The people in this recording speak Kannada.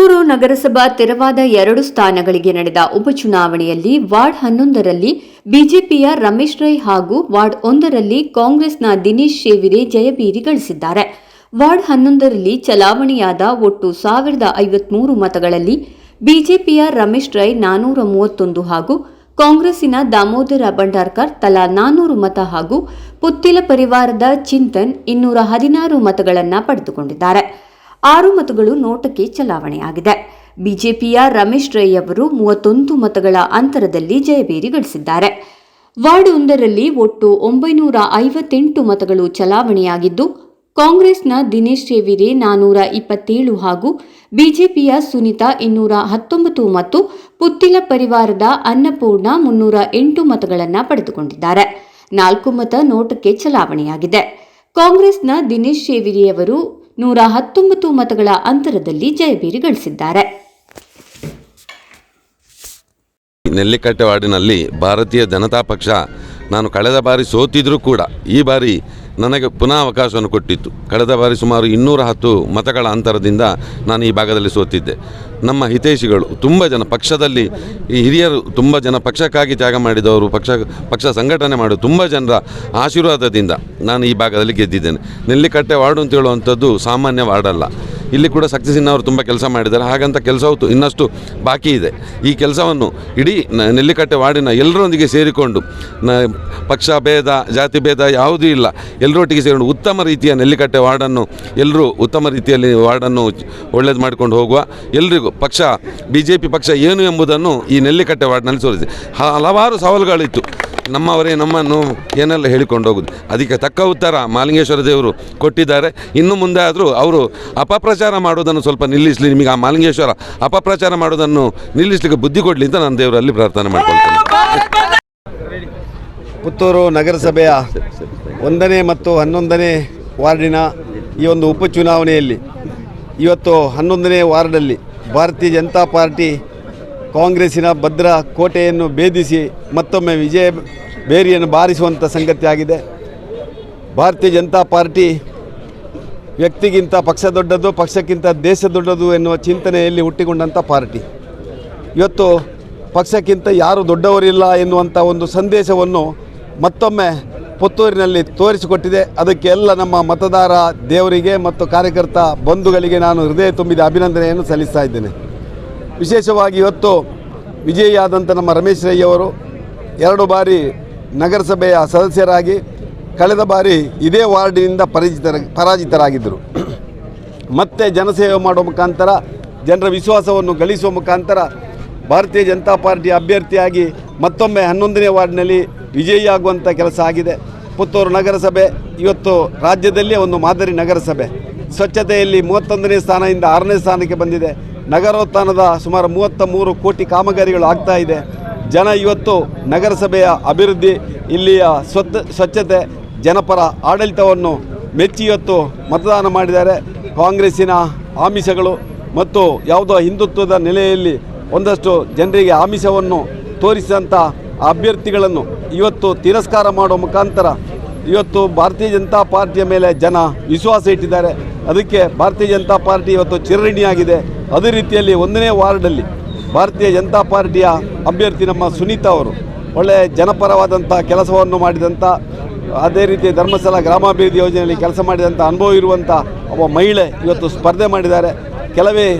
ಪುತ್ತೂರು ನಗರಸಭಾ ತೆರವಾದ ಎರಡು ಸ್ಥಾನಗಳಿಗೆ ನಡೆದ ಉಪಚುನಾವಣೆಯಲ್ಲಿ ವಾರ್ಡ್ ಹನ್ನೊಂದರಲ್ಲಿ ಬಿಜೆಪಿಯ ರಮೇಶ್ ರೈ ಹಾಗೂ ವಾರ್ಡ್ ಒಂದರಲ್ಲಿ ಕಾಂಗ್ರೆಸ್ನ ದಿನೇಶ್ ಶೇವಿರೆ ಜಯಬೀರಿ ಗಳಿಸಿದ್ದಾರೆ. ವಾರ್ಡ್ ಹನ್ನೊಂದರಲ್ಲಿ ಚಲಾವಣೆಯಾದ ಒಟ್ಟು ಸಾವಿರದ ಐವತ್ಮೂರು ಮತಗಳಲ್ಲಿ ಬಿಜೆಪಿಯ ರಮೇಶ್ ರೈ ನಾನೂರ ಮೂವತ್ತೊಂದು ಹಾಗೂ ಕಾಂಗ್ರೆಸ್ಸಿನ ದಾಮೋದರ ಭಂಡಾರ್ಕರ್ ತಲಾ ನಾನೂರು ಮತ ಹಾಗೂ ಪುತ್ತಿಲ ಪರಿವಾರದ ಚಿಂತನ್ ಇನ್ನೂರ ಹದಿನಾರು ಮತಗಳನ್ನು ಪಡೆದುಕೊಂಡಿದ್ದಾರೆ. ಆರು ಮತಗಳು ನೋಟಕ್ಕೆ ಚಲಾವಣೆಯಾಗಿದೆ. ಬಿಜೆಪಿಯ ರಮೇಶ್ ರೈ ಅವರು ಮೂವತ್ತೊಂದು ಮತಗಳ ಅಂತರದಲ್ಲಿ ಜಯಭೇರಿ ಗಳಿಸಿದ್ದಾರೆ ವಾರ್ಡ್ ಒಂದರಲ್ಲಿ ಒಟ್ಟು ಒಂಬೈನೂರ ಐವತ್ತೆಂಟು ಮತಗಳು ಚಲಾವಣೆಯಾಗಿದ್ದು, ಕಾಂಗ್ರೆಸ್ನ ದಿನೇಶ್ ಶೇವಿರೆ ನಾನೂರ ಇಪ್ಪತ್ತೇಳು ಹಾಗೂ ಬಿಜೆಪಿಯ ಸುನಿತಾ ಇನ್ನೂರ ಹತ್ತೊಂಬತ್ತು ಮತ್ತು ಪುತ್ತಿಲ ಪರಿವಾರದ ಅನ್ನಪೂರ್ಣ ಮುನ್ನೂರ ಎಂಟು ಮತಗಳನ್ನು ಪಡೆದುಕೊಂಡಿದ್ದಾರೆ. ನಾಲ್ಕು ಮತ ನೋಟಕ್ಕೆ ಚಲಾವಣೆಯಾಗಿದೆ. ಕಾಂಗ್ರೆಸ್ನ ದಿನೇಶ್ ಶೇವಿರಿಯವರು ನೂರ ಹತ್ತೊಂಬತ್ತು ಮತಗಳ ಅಂತರದಲ್ಲಿ ಜಯಭೇರಿ ಗಳಿಸಿದ್ದಾರೆ ನೆಲ್ಲಿಕಟ್ಟೆ ವಾರ್ಡಿನಲ್ಲಿ ಭಾರತೀಯ ಜನತಾ ಪಕ್ಷ ನಾನು ಕಳೆದ ಬಾರಿ ಸೋತಿದ್ರೂ ಕೂಡ ಈ ಬಾರಿ ನನಗೆ ಪುನಃ ಅವಕಾಶವನ್ನು ಕೊಟ್ಟಿತ್ತು. ಕಳೆದ ಬಾರಿ ಸುಮಾರು ಇನ್ನೂರ ಹತ್ತು ಮತಗಳ ಅಂತರದಿಂದ ನಾನು ಈ ಭಾಗದಲ್ಲಿ ಸೋತಿದ್ದೆ. ನಮ್ಮ ಹಿತೈಷಿಗಳು ತುಂಬ ಜನ, ಪಕ್ಷದಲ್ಲಿ ಈ ಹಿರಿಯರು ತುಂಬ ಜನ ಪಕ್ಷಕ್ಕಾಗಿ ತ್ಯಾಗ ಮಾಡಿದವರು, ಪಕ್ಷ ಪಕ್ಷ ಸಂಘಟನೆ ಮಾಡಿ ತುಂಬ ಜನರ ಆಶೀರ್ವಾದದಿಂದ ನಾನು ಈ ಭಾಗದಲ್ಲಿ ಗೆದ್ದಿದ್ದೇನೆ. ನೆಲ್ಲಿಕಟ್ಟೆ ವಾರ್ಡು ಅಂತ ಹೇಳುವಂಥದ್ದು ಸಾಮಾನ್ಯ ವಾರ್ಡಲ್ಲ. ಇಲ್ಲಿ ಕೂಡ ಅವರು ತುಂಬ ಕೆಲಸ ಮಾಡಿದ್ದಾರೆ. ಹಾಗಂತ ಕೆಲಸ ಇನ್ನಷ್ಟು ಬಾಕಿ ಇದೆ. ಈ ಕೆಲಸವನ್ನು ಇಡೀ ನೆಲ್ಲಿಕಟ್ಟೆ ವಾರ್ಡಿನ ಎಲ್ಲರೊಂದಿಗೆ ಸೇರಿಕೊಂಡು ಪಕ್ಷ ಭೇದ, ಜಾತಿ ಭೇದ ಯಾವುದೂ ಇಲ್ಲ. ಎಲ್ಲರೊಟ್ಟಿಗೆ ಸೇರಿಕೊಂಡು ಉತ್ತಮ ರೀತಿಯ ನೆಲ್ಲಿಕಟ್ಟೆ ವಾರ್ಡನ್ನು, ಎಲ್ಲರೂ ಉತ್ತಮ ರೀತಿಯಲ್ಲಿ ವಾರ್ಡನ್ನು ಒಳ್ಳೇದು ಮಾಡಿಕೊಂಡು ಹೋಗುವ ಎಲ್ರಿಗೂ ಪಕ್ಷ ಬಿ ಜೆ ಪಿ ಪಕ್ಷ ಏನು ಎಂಬುದನ್ನು ಈ ನೆಲ್ಲಿಕಟ್ಟೆ ವಾರ್ಡ್ನಲ್ಲಿ ತೋರಿಸಿದೆ ಹಲವಾರು ಸವಾಲುಗಳಿತ್ತು. ನಮ್ಮವರೇ ನಮ್ಮನ್ನು ಏನೆಲ್ಲ ಹೇಳಿಕೊಂಡು ಹೋಗುದು? ಅದಕ್ಕೆ ತಕ್ಕ ಉತ್ತರ ಮಾಲಿಂಗೇಶ್ವರ ದೇವರು ಕೊಟ್ಟಿದ್ದಾರೆ. ಇನ್ನು ಮುಂದೆ ಆದರೂ ಅವರು ಅಪಪ್ರಚಾರ ಮಾಡೋದನ್ನು ಸ್ವಲ್ಪ ನಿಲ್ಲಿಸಲಿ. ನಿಮಗೆ ಆ ಮಾಲಿಂಗೇಶ್ವರ ಅಪಪ್ರಚಾರ ಮಾಡೋದನ್ನು ನಿಲ್ಲಿಸಲಿಕ್ಕೆ ಬುದ್ಧಿ ಕೊಡಲಿ ಅಂತ ನಾನು ದೇವರಲ್ಲಿ ಪ್ರಾರ್ಥನೆ ಮಾಡ್ಕೊಳ್ತೇನೆ. ಪುತ್ತೂರು ನಗರಸಭೆಯ ಒಂದನೇ ಮತ್ತು ಹನ್ನೊಂದನೇ ವಾರ್ಡಿನ ಈ ಒಂದು ಉಪಚುನಾವಣೆಯಲ್ಲಿ ಇವತ್ತು ಹನ್ನೊಂದನೇ ವಾರ್ಡಲ್ಲಿ ಭಾರತೀಯ ಜನತಾ ಪಾರ್ಟಿ ಕಾಂಗ್ರೆಸ್ಸಿನ ಭದ್ರ ಕೋಟೆಯನ್ನು ಭೇದಿಸಿ ಮತ್ತೊಮ್ಮೆ ವಿಜಯ ಬೇರಿಯನ್ನು ಬಾರಿಸುವಂಥ ಸಂಗತಿಯಾಗಿದೆ ಭಾರತೀಯ ಜನತಾ ಪಾರ್ಟಿ ವ್ಯಕ್ತಿಗಿಂತ ಪಕ್ಷ ದೊಡ್ಡದು, ಪಕ್ಷಕ್ಕಿಂತ ದೇಶ ದೊಡ್ಡದು ಎನ್ನುವ ಚಿಂತನೆಯಲ್ಲಿ ಹುಟ್ಟಿಕೊಂಡಂಥ ಪಾರ್ಟಿ. ಇವತ್ತು ಪಕ್ಷಕ್ಕಿಂತ ಯಾರು ದೊಡ್ಡವರಿಲ್ಲ ಎನ್ನುವಂಥ ಒಂದು ಸಂದೇಶವನ್ನು ಮತ್ತೊಮ್ಮೆ ಪುತ್ತೂರಿನಲ್ಲಿ ತೋರಿಸಿಕೊಟ್ಟಿದೆ. ಅದಕ್ಕೆಲ್ಲ ನಮ್ಮ ಮತದಾರ ದೇವರಿಗೆ ಮತ್ತು ಕಾರ್ಯಕರ್ತ ಬಂಧುಗಳಿಗೆ ನಾನು ಹೃದಯ ತುಂಬಿದ ಅಭಿನಂದನೆಯನ್ನು ಸಲ್ಲಿಸ್ತಾ ಇದ್ದೇನೆ. ವಿಶೇಷವಾಗಿ ಇವತ್ತು ವಿಜಯಿಯಾದಂಥ ನಮ್ಮ ರಮೇಶ್ ರೈ ಅವರು ಎರಡು ಬಾರಿ ನಗರಸಭೆಯ ಸದಸ್ಯರಾಗಿ ಕಳೆದ ಬಾರಿ ಇದೇ ವಾರ್ಡಿನಿಂದ ಪರಿಚಿತರ ಪರಾಜಿತರಾಗಿದ್ದರು. ಮತ್ತೆ ಜನಸೇವೆ ಮಾಡುವ ಮುಖಾಂತರ, ಜನರ ವಿಶ್ವಾಸವನ್ನು ಗಳಿಸುವ ಮುಖಾಂತರ ಭಾರತೀಯ ಜನತಾ ಪಾರ್ಟಿ ಅಭ್ಯರ್ಥಿಯಾಗಿ ಮತ್ತೊಮ್ಮೆ ಹನ್ನೊಂದನೇ ವಾರ್ಡ್ನಲ್ಲಿ ವಿಜಯಿಯಾಗುವಂಥ ಕೆಲಸ ಆಗಿದೆ. ಪುತ್ತೂರು ನಗರಸಭೆ, ಇವತ್ತು ರಾಜ್ಯದಲ್ಲೇ ಒಂದು ಮಾದರಿ ನಗರಸಭೆ. ಸ್ವಚ್ಛತೆಯಲ್ಲಿ ಮೂವತ್ತೊಂದನೇ ಸ್ಥಾನದಿಂದ ಆರನೇ ಸ್ಥಾನಕ್ಕೆ ಬಂದಿದೆ. ನಗರೋತ್ಥಾನದ ಸುಮಾರು ಮೂವತ್ತ ಮೂರು ಕೋಟಿ ಕಾಮಗಾರಿಗಳು ಆಗ್ತಾ ಇದೆ. ಜನ ಇವತ್ತು ನಗರಸಭೆಯ ಅಭಿವೃದ್ಧಿ, ಇಲ್ಲಿಯ ಸ್ವತ್, ಸ್ವಚ್ಛತೆ, ಜನಪರ ಆಡಳಿತವನ್ನು ಮೆಚ್ಚಿ ಇವತ್ತು ಮತದಾನ ಮಾಡಿದ್ದಾರೆ. ಕಾಂಗ್ರೆಸ್ಸಿನ ಆಮಿಷಗಳು ಮತ್ತು ಯಾವುದೋ ಹಿಂದುತ್ವದ ನೆಲೆಯಲ್ಲಿ ಒಂದಷ್ಟು ಜನರಿಗೆ ಆಮಿಷವನ್ನು ತೋರಿಸಿದಂಥ ಅಭ್ಯರ್ಥಿಗಳನ್ನು ಇವತ್ತು ತಿರಸ್ಕಾರ ಮಾಡುವ ಮುಖಾಂತರ ಇವತ್ತು ಭಾರತೀಯ ಜನತಾ ಪಾರ್ಟಿಯ ಮೇಲೆ ಜನ ವಿಶ್ವಾಸ ಇಟ್ಟಿದ್ದಾರೆ. ಅದಕ್ಕೆ ಭಾರತೀಯ ಜನತಾ ಪಾರ್ಟಿ ಇವತ್ತು ಚಿರಣಿಯಾಗಿದೆ ಅದೇ ರೀತಿಯಲ್ಲಿ ಒಂದನೇ ವಾರ್ಡಲ್ಲಿ ಭಾರತೀಯ ಜನತಾ ಪಾರ್ಟಿಯ ಅಭ್ಯರ್ಥಿ ನಮ್ಮ ಸುನೀತಾ ಅವರು. ಒಳ್ಳೆಯ ಜನಪರವಾದಂಥ ಕೆಲಸವನ್ನು ಮಾಡಿದಂಥ, ಅದೇ ರೀತಿ ಧರ್ಮಸ್ಥಳ ಗ್ರಾಮಾಭಿವೃದ್ಧಿ ಯೋಜನೆಯಲ್ಲಿ ಕೆಲಸ ಮಾಡಿದಂಥ ಅನುಭವ ಇರುವಂಥ ಒಬ್ಬ ಮಹಿಳೆ ಇವತ್ತು ಸ್ಪರ್ಧೆ ಮಾಡಿದ್ದಾರೆ. ಕೆಲವೇ